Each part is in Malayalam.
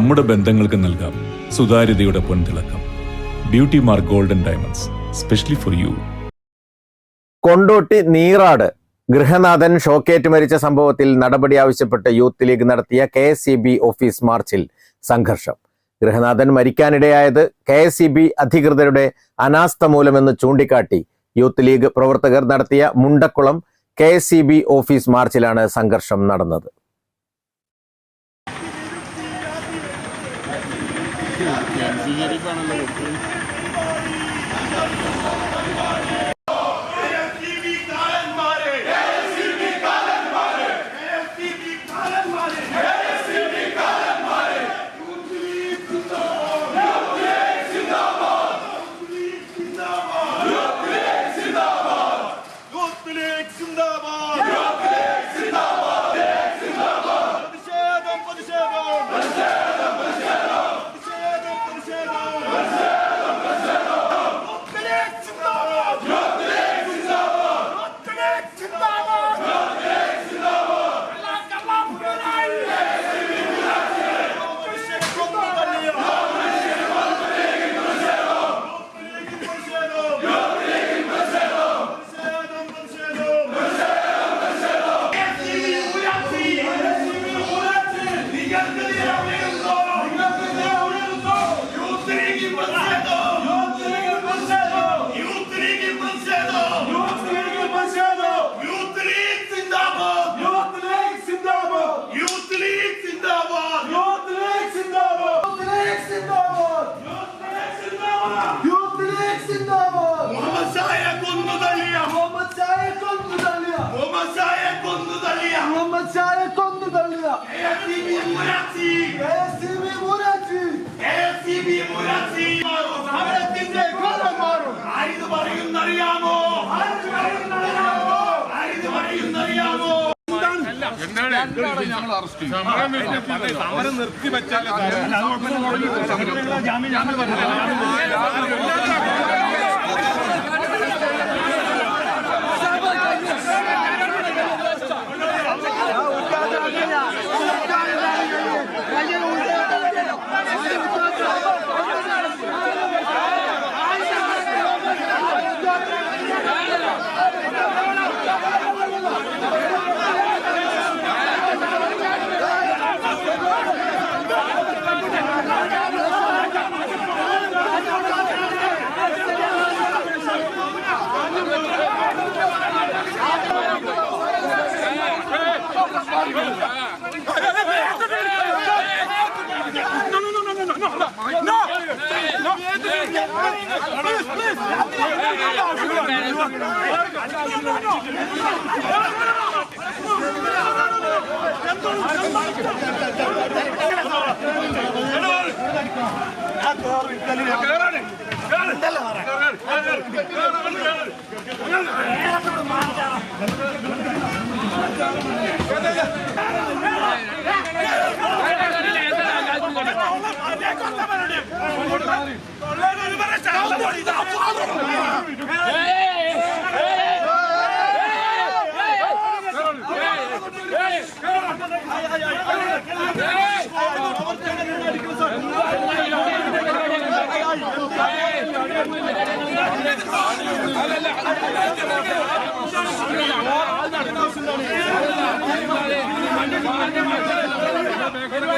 നമ്മുടെ ബന്ധങ്ങൾക്ക് നൽകാം സുതാര്യതയുടെ പൊൻതിളക്കം. Beauty mark golden diamonds specially for you Kondotty Neerad ഗൃഹനാഥൻ ഷോക്കേറ്റ് മരിച്ച സംഭവത്തിൽ നടപടി ആവശ്യപ്പെട്ട് യൂത്ത് ലീഗ് നടത്തിയ കെ ഓഫീസ് മാർച്ചിൽ സംഘർഷം. ഗൃഹനാഥൻ മരിക്കാനിടയായത് കെ എസ് അധികൃതരുടെ അനാസ്ഥ മൂലമെന്ന് ചൂണ്ടിക്കാട്ടി യൂത്ത് ലീഗ് പ്രവർത്തകർ നടത്തിയ മുണ്ടക്കുളം കെ ഓഫീസ് മാർച്ചിലാണ് സംഘർഷം നടന്നത്. Youth SCB Murat'i! SCB Murat'i! SCB Murat'i! സമരത്തിന്റെ കാലം മാറും ആരിത് പറയുന്നറിയാമോ ആരിത് പറയുന്നറിയാമോ ആരിത് പറയുന്നറിയാമോ സമരം നിർത്തി വെച്ചാൽ കേറ് കേറ് കേറ് കേറ് കേറ് Hadi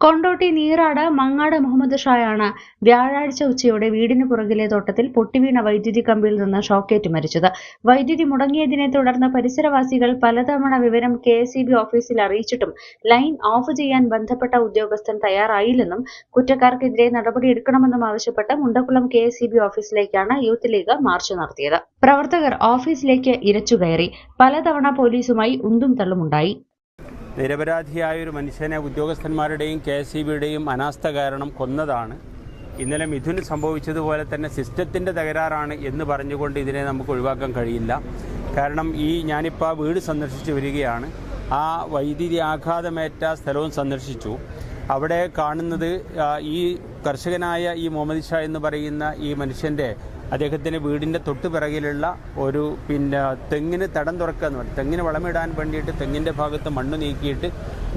കൊണ്ടോട്ടി നീറാട് മങ്ങാട് മുഹമ്മദ് ഷായാണ് വ്യാഴാഴ്ച ഉച്ചയോടെ വീടിന് പുറകിലെ തോട്ടത്തിൽ പൊട്ടിവീണ വൈദ്യുതി കമ്പിയിൽ നിന്ന് ഷോക്കേറ്റ് മരിച്ചത്. വൈദ്യുതി മുടങ്ങിയതിനെ തുടർന്ന് പരിസരവാസികൾ പലതവണ വിവരം കെ ഓഫീസിൽ അറിയിച്ചിട്ടും ലൈൻ ഓഫ് ചെയ്യാൻ ബന്ധപ്പെട്ട ഉദ്യോഗസ്ഥൻ തയ്യാറായില്ലെന്നും കുറ്റക്കാർക്കെതിരെ നടപടി എടുക്കണമെന്നും ആവശ്യപ്പെട്ട് മുണ്ടക്കുളം കെ ഓഫീസിലേക്കാണ് യൂത്ത് ലീഗ് മാർച്ച് നടത്തിയത്. പ്രവർത്തകർ ഓഫീസിലേക്ക് ഇരച്ചുകയറി പലതവണ പോലീസുമായി ഉന്തും തള്ളുമുണ്ടായി. നിരപരാധിയായ ഒരു മനുഷ്യനെ ഉദ്യോഗസ്ഥന്മാരുടെയും കെ എസ് ബിയുടെയും അനാസ്ഥ കാരണം കൊന്നതാണ്. ഇന്നലെ മിഥുന് സംഭവിച്ചതുപോലെ തന്നെ സിസ്റ്റത്തിന്റെ തകരാറാണ് എന്ന് പറഞ്ഞുകൊണ്ട് ഇതിനെ നമുക്ക് ഒഴിവാക്കാൻ കഴിയില്ല. കാരണം ഈ ഞാനിപ്പോൾ ആ വീട് സന്ദർശിച്ച് വരികയാണ്. ആ വൈദ്യുതി ആഘാതമേറ്റ സ്ഥലവും സന്ദർശിച്ചു. അവിടെ കാണുന്നത് ഈ കർഷകനായ ഈ മുഹമ്മദ് ഷാ എന്ന് പറയുന്ന ഈ മനുഷ്യന്റെ അദ്ദേഹത്തിന്റെ വീടിന്റെ തൊട്ട് പിറകിലുള്ള ഒരു പിന്നെ തെങ്ങിന് തടം തുറക്കുക എന്ന് പറയും തെങ്ങിന് വളമിടാൻ വേണ്ടിയിട്ട് തെങ്ങിന്റെ ഭാഗത്ത് മണ്ണ് നീക്കിയിട്ട്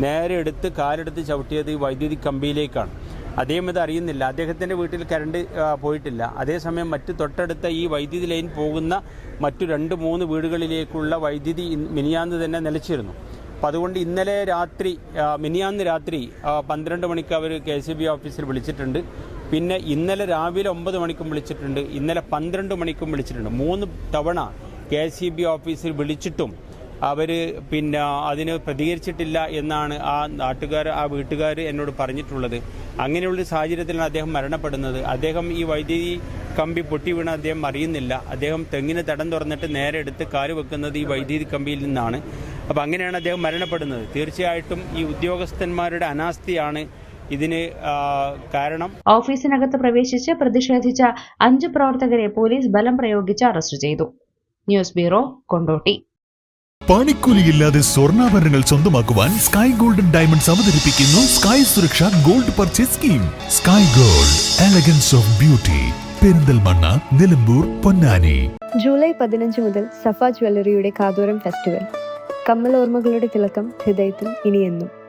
നേരെ എടുത്ത് കാലെടുത്ത് ചവിട്ടിയത് ഈ വൈദ്യുതി കമ്പിയിലേക്കാണ്. അദ്ദേഹം ഇത് അറിയുന്നില്ല. അദ്ദേഹത്തിന്റെ വീട്ടിൽ കരണ്ട് പോയിട്ടില്ല. അതേസമയം മറ്റ് തൊട്ടടുത്ത ഈ വൈദ്യുതി ലൈൻ പോകുന്ന മറ്റു രണ്ട് മൂന്ന് വീടുകളിലേക്കുള്ള വൈദ്യുതി മിനിയാന്ന് തന്നെ നിലച്ചിരുന്നു. അപ്പോൾ അതുകൊണ്ട് ഇന്നലെ രാത്രി മിനിയാന്ന് രാത്രി പന്ത്രണ്ട് മണിക്ക് അവർ കെ സി ബി ഓഫീസിൽ വിളിച്ചിട്ടുണ്ട്. പിന്നെ ഇന്നലെ രാവിലെ ഒമ്പത് മണിക്കും വിളിച്ചിട്ടുണ്ട്. ഇന്നലെ പന്ത്രണ്ട് മണിക്കും വിളിച്ചിട്ടുണ്ട്. മൂന്ന് തവണ കെ സി ബി ഓഫീസിൽ വിളിച്ചിട്ടും അവർ പിന്നെ അതിന് പ്രതികരിച്ചിട്ടില്ല എന്നാണ് ആ നാട്ടുകാർ ആ വീട്ടുകാർ എന്നോട് പറഞ്ഞിട്ടുള്ളത്. അങ്ങനെയുള്ളൊരു സാഹചര്യത്തിലാണ് അദ്ദേഹം മരണപ്പെടുന്നത്. അദ്ദേഹം ഈ വൈദ്യുതി കമ്പി പൊട്ടി വീണ അദ്ദേഹം അറിയുന്നില്ല. അദ്ദേഹം തെങ്ങിന് തടം തുറന്നിട്ട് നേരെ എടുത്ത് കാൽ വെക്കുന്നത് ഈ വൈദ്യുതി കമ്പിയിൽ നിന്നാണ്. അപ്പോൾ അങ്ങനെയാണ് അദ്ദേഹം മരണപ്പെടുന്നത്. തീർച്ചയായിട്ടും ഈ ഉദ്യോഗസ്ഥന്മാരുടെ അനാസ്ഥയാണ് ഇതിന് കാരണം. ഓഫീസിനകത്ത് പ്രവേശിച്ച് പ്രതിഷേധിച്ച അഞ്ച് പ്രവർത്തകരെ പോലീസ് ബലം പ്രയോഗിച്ച് അറസ്റ്റ് ചെയ്തു. News bureau Kondotty. പണിക്കൂലിയില്ലാതെ സ്വർണാഭരണങ്ങൾ സ്വന്തമാക്കുവാൻ സ്കൈ ഗോൾഡൻ ഡയമണ്ട്സ് അവതരിപ്പിക്കുന്നു സ്കൈ സുരക്ഷ gold purchase scheme. Sky gold elegance of beauty. Perinthalmanna Nilambur Ponnani. July പതിനഞ്ച് മുതൽ സഫ ജ്വല്ലറിയുടെ കാതോരം ഫെസ്റ്റിവൽ. കമ്മൽ ഓർമ്മകളുടെ തിളക്കം ഹൃദയത്തിൽ ഇനിയെന്നും.